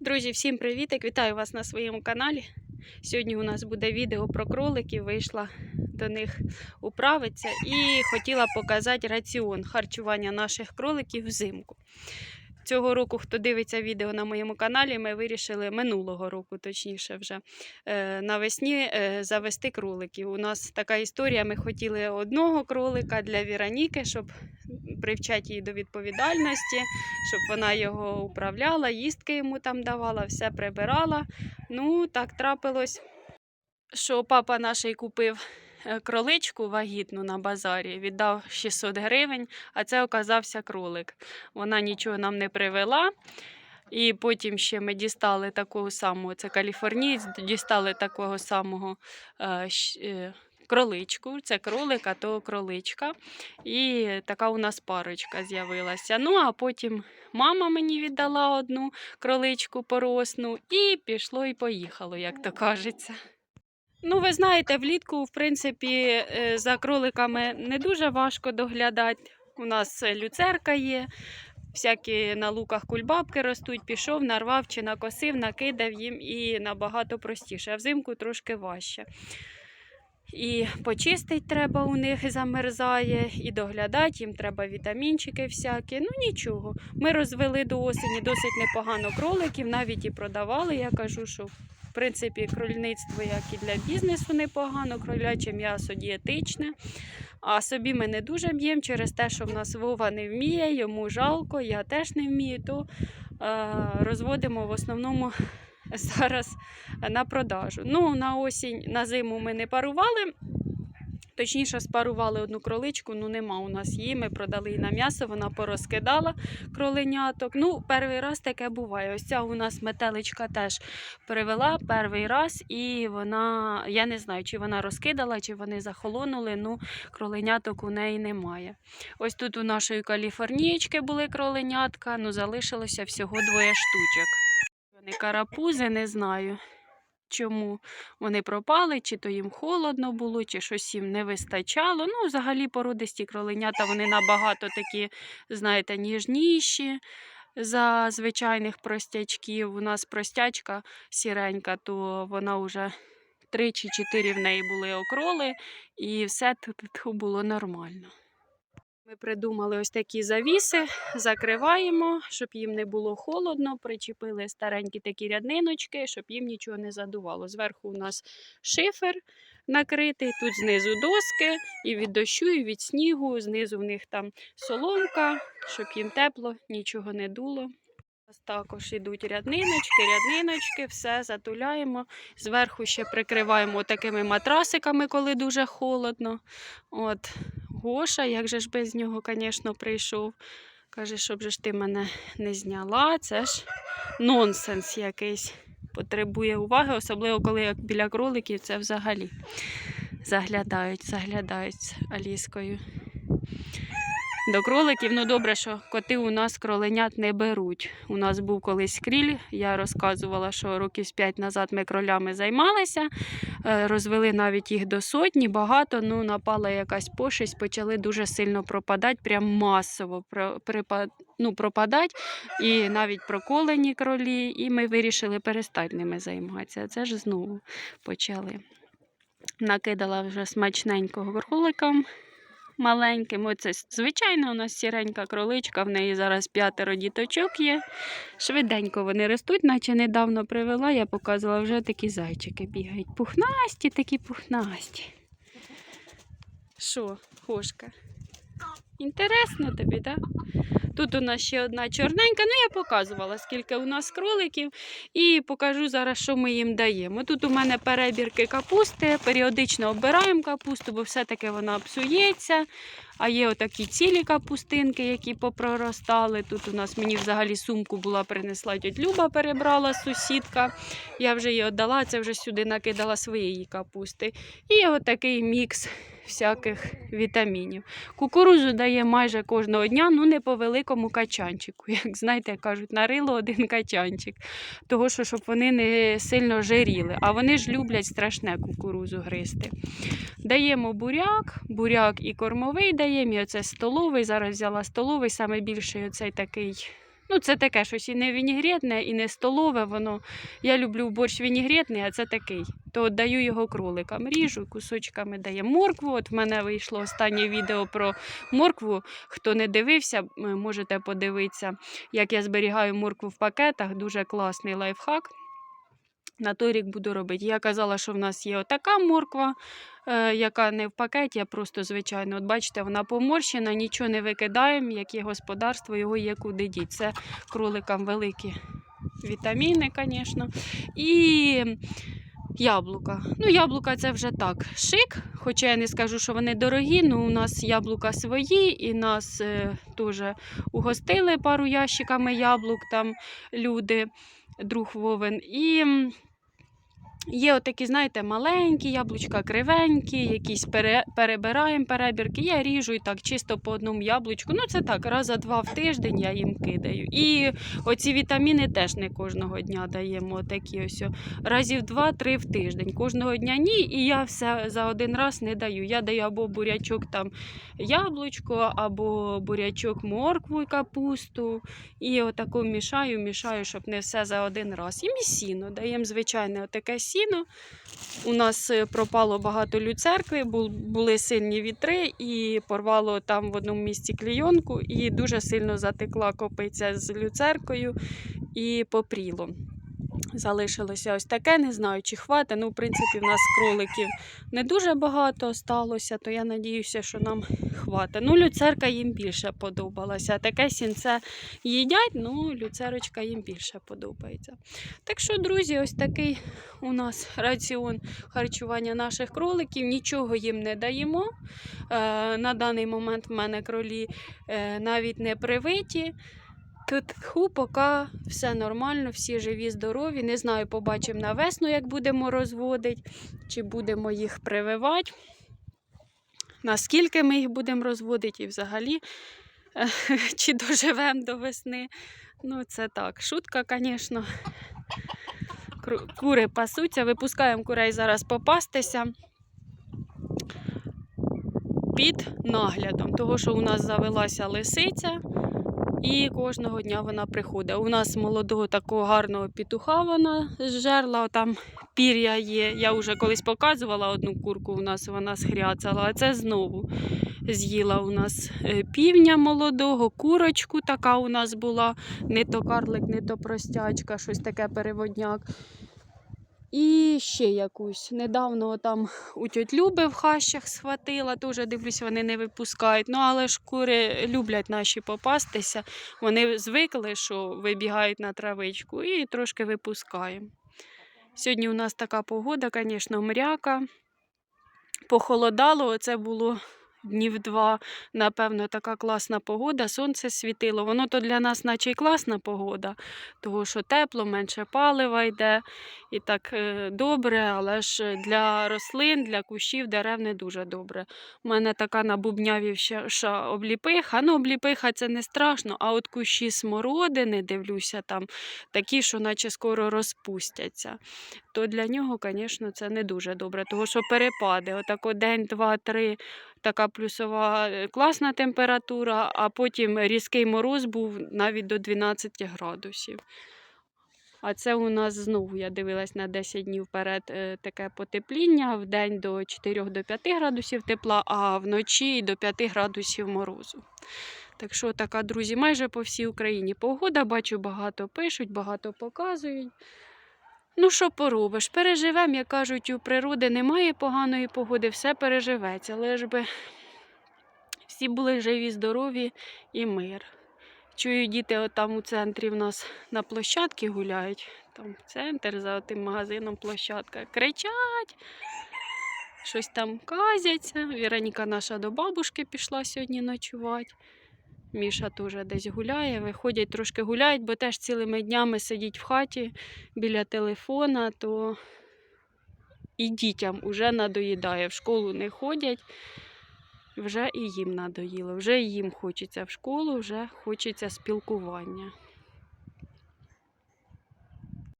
Друзі, всім привіт! Вітаю вас на своєму каналі. Сьогодні у нас буде відео про кроликів. Вийшла до них управитися і хотіла показати раціон харчування наших кроликів взимку. Цього року, хто дивиться відео на моєму каналі, ми вирішили минулого року, точніше, вже е, навесні е, завести кроликів. У нас така історія. Ми хотіли одного кролика для Віроніки, щоб привчати її до відповідальності, щоб вона його управляла, їстки йому там давала, все прибирала. Ну, так трапилось, що папа наш купив кроличку вагітну на базарі, віддав 600 гривень, а це оказався кролик. Вона нічого нам не привела. І потім ще ми дістали такого самого, це каліфорнієць, дістали такого самого е, е, кроличку. Це кролик, а то кроличка. І така у нас парочка з'явилася. Ну, а потім мама мені віддала одну кроличку поросну, і пішло і поїхало, як то кажеться. Ну, ви знаєте, влітку, в принципі, е, за кроликами не дуже важко доглядати. У нас е, люцерка є, всякі на луках кульбабки ростуть, пішов, нарвав чи накосив, накидав їм і набагато простіше. А взимку трошки важче. І почистить треба у них замерзає, і доглядати їм треба вітамінчики всякі. Ну нічого. Ми розвели до осені досить непогано кроликів, навіть і продавали. Я кажу, що принципі крольництво, як і для бізнесу, непогано, кроляче м'ясо дієтичне. А собі ми не дуже б'ємо через те, що в нас Вова не вміє, йому жалко, я теж не вмію, то е, розводимо в основному зараз на продажу. Ну, на осінь, на зиму ми не парували. Точніше, спарували одну кроличку, ну нема у нас її. Ми продали її на м'ясо, вона порозкидала кроленяток. Ну, перший раз таке буває. Ось ця у нас метеличка теж привела перший раз, і вона, я не знаю, чи вона розкидала, чи вони захолонули. Ну, кроленяток у неї немає. Ось тут у нашої каліфорнієчки були кроленятка, ну залишилося всього двоє штучок. Вони карапузи, не знаю. Чому вони пропали, чи то їм холодно було, чи щось їм не вистачало. Ну, взагалі, породисті кроленята вони набагато такі, знаєте, ніжніші за звичайних простячків. У нас простячка сіренька, то вона вже три чи чотири в неї були окроли, і все тут було нормально. Ми придумали ось такі завіси, закриваємо, щоб їм не було холодно. Причепили старенькі такі рядниночки, щоб їм нічого не задувало. Зверху у нас шифер накритий, тут знизу доски, і від дощу, і від снігу. Знизу в них там соломка, щоб їм тепло, нічого не дуло. Також йдуть рядниночки, рядниночки, все затуляємо. Зверху ще прикриваємо такими матрасиками, коли дуже холодно. От, Гоша, як же ж без нього, звісно, прийшов. Каже, щоб же ж ти мене не зняла. Це ж нонсенс якийсь. Потребує уваги, особливо коли як біля кроликів це взагалі заглядають, заглядають з Аліскою. До кроликів, ну добре, що коти у нас кроленят не беруть. У нас був колись кріль, я розказувала, що років з 5 назад ми кролями займалися, е, розвели навіть їх до сотні, багато, ну напала якась пошесть, почали дуже сильно пропадати, прям масово ну, пропадати, і навіть проколені кролі, і ми вирішили перестати ними займатися. Це ж знову почали. Накидала вже смачненького кроликам маленьким. Оце звичайно у нас сіренька кроличка, в неї зараз п'ятеро діточок є. Швиденько вони ростуть, наче недавно привела, я показувала, вже такі зайчики бігають. Пухнасті, такі пухнасті. Що, Хошка? Інтересно тобі, так? Тут у нас ще одна чорненька, ну я показувала, скільки у нас кроликів, і покажу зараз, що ми їм даємо. Тут у мене перебірки капусти, періодично обираємо капусту, бо все-таки вона псується. А є отакі цілі капустинки, які попроростали. Тут у нас мені взагалі сумку була принесла тьоть Люба, перебрала сусідка. Я вже її віддала, це вже сюди накидала своєї капусти. І отакий мікс всяких вітамінів. Кукурузу дає майже кожного дня, ну не по великому качанчику. Як знаєте, кажуть, нарило один качанчик. Того, що щоб вони не сильно жиріли. А вони ж люблять страшне кукурузу гризти. Даємо буряк, буряк і кормовий даємо, і оце столовий. Зараз взяла столовий, саме більший оцей такий Ну, це таке щось і не вінігретне, і не столове. Воно. Я люблю борщ вінігретний, а це такий. То даю його кроликам. Ріжу, кусочками дає моркву. От в мене вийшло останнє відео про моркву. Хто не дивився, можете подивитися, як я зберігаю моркву в пакетах. Дуже класний лайфхак. На той рік буду робити. Я казала, що в нас є отака морква, яка не в пакеті, а просто звичайно. От бачите, вона поморщена, нічого не викидаємо, яке господарство, його є куди діть. Це кроликам великі вітаміни, звісно. І яблука. Ну, яблука це вже так шик, хоча я не скажу, що вони дорогі, ну у нас яблука свої, і нас е, теж угостили пару ящиками яблук там люди, друг Вовен. І є отакі, знаєте, маленькі яблучка, кривенькі, якісь пере, перебираємо перебірки. Я ріжу і так чисто по одному яблучку. Ну, це так, раз за два в тиждень я їм кидаю. І оці вітаміни теж не кожного дня даємо. Такі ось разів два-три в тиждень. Кожного дня ні, і я все за один раз не даю. Я даю або бурячок там яблучко, або бурячок моркву і капусту. І отаку мішаю, мішаю, щоб не все за один раз. І місіно. Даємо звичайне отаке сіно. У нас е, пропало багато люцеркви, були сильні вітри, і порвало там в одному місці клійонку, і дуже сильно затекла копиця з люцеркою і попріло. Залишилося ось таке, не знаю, чи хватить. Ну, в принципі, в нас кроликів не дуже багато сталося, то я надіюся, що нам хватить. Ну, люцерка їм більше подобалася. Таке сінце їдять, ну, люцерочка їм більше подобається. Так що, друзі, ось такий у нас раціон харчування наших кроликів. Нічого їм не даємо. Е, на даний момент в мене кролі е, навіть не привиті. Тут тху, поки все нормально, всі живі, здорові. Не знаю, побачимо на весну, як будемо розводити, чи будемо їх прививати. Наскільки ми їх будемо розводити і взагалі, е, чи доживемо до весни. Ну, це так. Шутка, звісно. Кури пасуться, випускаємо курей зараз попастися під наглядом, того, що у нас завелася лисиця. І кожного дня вона приходить. У нас молодого такого гарного петуха вона зжерла, там пір'я є. Я вже колись показувала одну курку, у нас вона схряцала, а це знову з'їла у нас е, півня молодого, курочку така у нас була, не то карлик, не то простячка, щось таке переводняк. І ще якусь. Недавно там у тьоть Люби в хащах схватила, теж дивлюсь, вони не випускають. Ну, але ж кури люблять наші попастися. Вони звикли, що вибігають на травичку і трошки випускаємо. Сьогодні у нас така погода, звісно, мряка. Похолодало, оце було днів два, напевно, така класна погода, сонце світило. Воно то для нас, наче й класна погода, тому що тепло, менше палива йде і так е, добре, але ж для рослин, для кущів, дерев не дуже добре. У мене така набубнявівша обліпиха. Ну, обліпиха це не страшно, а от кущі смородини, дивлюся, там такі, що наче скоро розпустяться. То для нього, звісно, це не дуже добре, тому що перепади. Отако день, два, три, така плюсова е, класна температура, а потім різкий мороз був навіть до 12 градусів. А це у нас знову, я дивилась на 10 днів вперед, е, таке потепління, в день до 4 до 5 градусів тепла, а вночі до 5 градусів морозу. Так що така, друзі, майже по всій Україні погода. Бачу, багато пишуть, багато показують. Ну, що поробиш? Переживемо, як кажуть, у природи немає поганої погоди, все переживеться. Лиш би всі були живі, здорові і мир. Чую, діти там у центрі в нас на площадці гуляють. Там центр за тим магазином площадка. Кричать, щось там казяться. Віроніка наша до бабушки пішла сьогодні ночувати. Міша теж десь гуляє, виходять трошки гуляють, бо теж цілими днями сидіть в хаті біля телефона, то і дітям вже надоїдає. В школу не ходять, вже і їм надоїло. Вже їм хочеться в школу, вже хочеться спілкування.